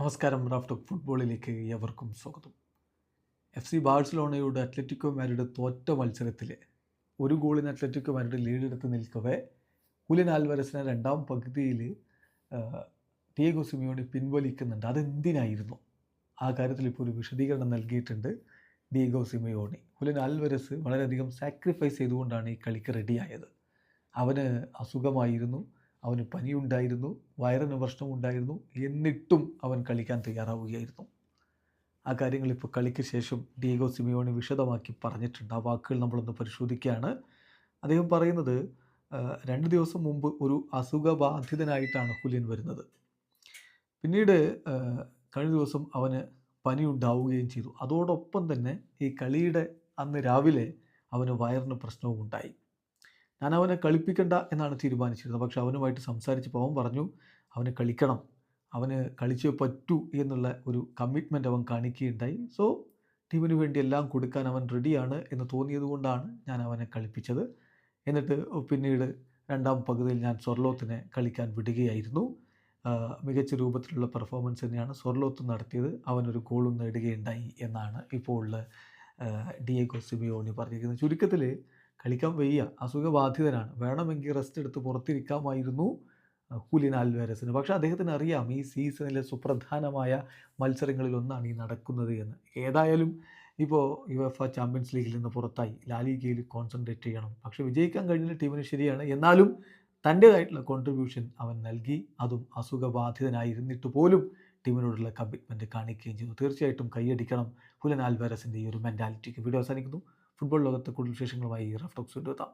നമസ്കാരം റാഫ്റ്റോക്ക് ഫുട്ബോളിലേക്ക് ഏവർക്കും സ്വാഗതം. എഫ് സി ബാഴ്സലോണയോട് അത്ലറ്റിക്കോ മാരുടെ തോറ്റ മത്സരത്തിൽ ഒരു ഗോളിന് അത്ലറ്റിക്കോ മാരുടെ ലീഡെടുത്ത് നിൽക്കവേ ഹുലിൻ ആൽവരസിനെ രണ്ടാം പകുതിയിൽ ടിയഗോ സിമിയോണി പിൻവലിക്കുന്നുണ്ട്. അതെന്തിനായിരുന്നു? ആ കാര്യത്തിൽ ഇപ്പോൾ ഒരു വിശദീകരണം നൽകിയിട്ടുണ്ട് ഡിയഗോ സിമിയോണി. ഹുലിൻ ആൽവരസ് വളരെയധികം സാക്രിഫൈസ് ചെയ്തുകൊണ്ടാണ് ഈ കളിക്ക് റെഡിയായത് അവന് അസുഖമായിരുന്നു. അവന് പനിയുണ്ടായിരുന്നു വയറിന് പ്രശ്നമുണ്ടായിരുന്നു എന്നിട്ടും അവൻ കളിക്കാൻ തയ്യാറാവുകയായിരുന്നു. ആ കാര്യങ്ങൾ ഇപ്പോൾ കളിക്ക് ശേഷം ഡിയേഗോ സിമിയോണി വിശദമാക്കി പറഞ്ഞിട്ടുണ്ട്. ആ വാക്കുകൾ നമ്മളൊന്ന് പരിശോധിക്കുകയാണ്. അദ്ദേഹം പറയുന്നത് രണ്ട് ദിവസം മുമ്പ് ഒരു അസുഖബാധിതനായിട്ടാണ് ഹുലിയൻ വരുന്നത്. പിന്നീട് കഴിഞ്ഞ ദിവസം അവന് പനി ഉണ്ടാവുകയും ചെയ്തു. അതോടൊപ്പം തന്നെ ഈ കളിയുടെ അന്ന് രാവിലെ അവന് വയറിന് പ്രശ്നവും ഉണ്ടായി ഞാൻ അവനെ കളിപ്പിക്കണ്ട എന്നാണ് തീരുമാനിച്ചിരുന്നത്. പക്ഷെ അവനുമായിട്ട് സംസാരിച്ചപ്പോൾ അവൻ പറഞ്ഞു അവനെ കളിക്കണം. അവന് കളിച്ചേ പറ്റൂ എന്നുള്ള ഒരു കമ്മിറ്റ്മെന്റ് അവൻ കാണിക്കുകയുണ്ടായി. സോ ടീമിന് വേണ്ടി എല്ലാം കൊടുക്കാൻ അവൻ റെഡിയാണ് എന്ന് തോന്നിയതുകൊണ്ടാണ് ഞാൻ അവനെ കളിപ്പിച്ചത്. എന്നിട്ട് പിന്നീട് രണ്ടാം പകുതിയിൽ ഞാൻ സ്വർലോത്തിനെ കളിക്കാൻ വിടുകയായിരുന്നു. മികച്ച രൂപത്തിലുള്ള പെർഫോമൻസ് തന്നെയാണ് സ്വർലോത്ത് നടത്തിയത്. അവനൊരു ഗോളും നേടുകയുണ്ടായി എന്നാണ് ഇപ്പോൾ ആ, ഡിയേഗോ സിമിയോണി പറഞ്ഞിരിക്കുന്നത്. ചുരുക്കത്തിൽ കളിക്കാൻ വയ്യ. അസുഖബാധിതനാണ്. വേണമെങ്കിൽ റെസ്റ്റ് എടുത്ത് പുറത്തിരിക്കാമായിരുന്നു ഹുലിൻ ആൽവേരസിന്. പക്ഷേ അദ്ദേഹത്തിന് അറിയാം ഈ സീസണിലെ സുപ്രധാനമായ മത്സരങ്ങളിലൊന്നാണ് ഈ നടക്കുന്നത് എന്ന്. ഏതായാലും ഇപ്പോൾ യുഎഫ ചാമ്പ്യൻസ് ലീഗിൽ നിന്ന് പുറത്തായി. ലാലിഗയിൽ കോൺസെൻട്രേറ്റ് ചെയ്യണം. പക്ഷേ വിജയിക്കാൻ കഴിഞ്ഞ ടീമിന് ശരിയാണ്. എന്നാലും തന്റേതായിട്ടുള്ള കോൺട്രിബ്യൂഷൻ അവൻ നൽകി. അതും അസുഖബാധിതനായിരുന്നിട്ട് പോലും ടീമിനോടുള്ള കമ്മിറ്റ്മെന്റ് കാണിക്കുകയും ചെയ്തു. തീർച്ചയായിട്ടും കൈയടിക്കണം ഹുലൻ ആൽവാരസിന്റെ ഈ ഒരു മെന്റാലിറ്റിക്ക് വീഡിയോ അവസാനിക്കുന്നു. ഫുട്ബോൾ ലോകത്തെ കൂടുതൽ വിശേഷങ്ങളുമായി റഫ് ടോക്സ് എത്താം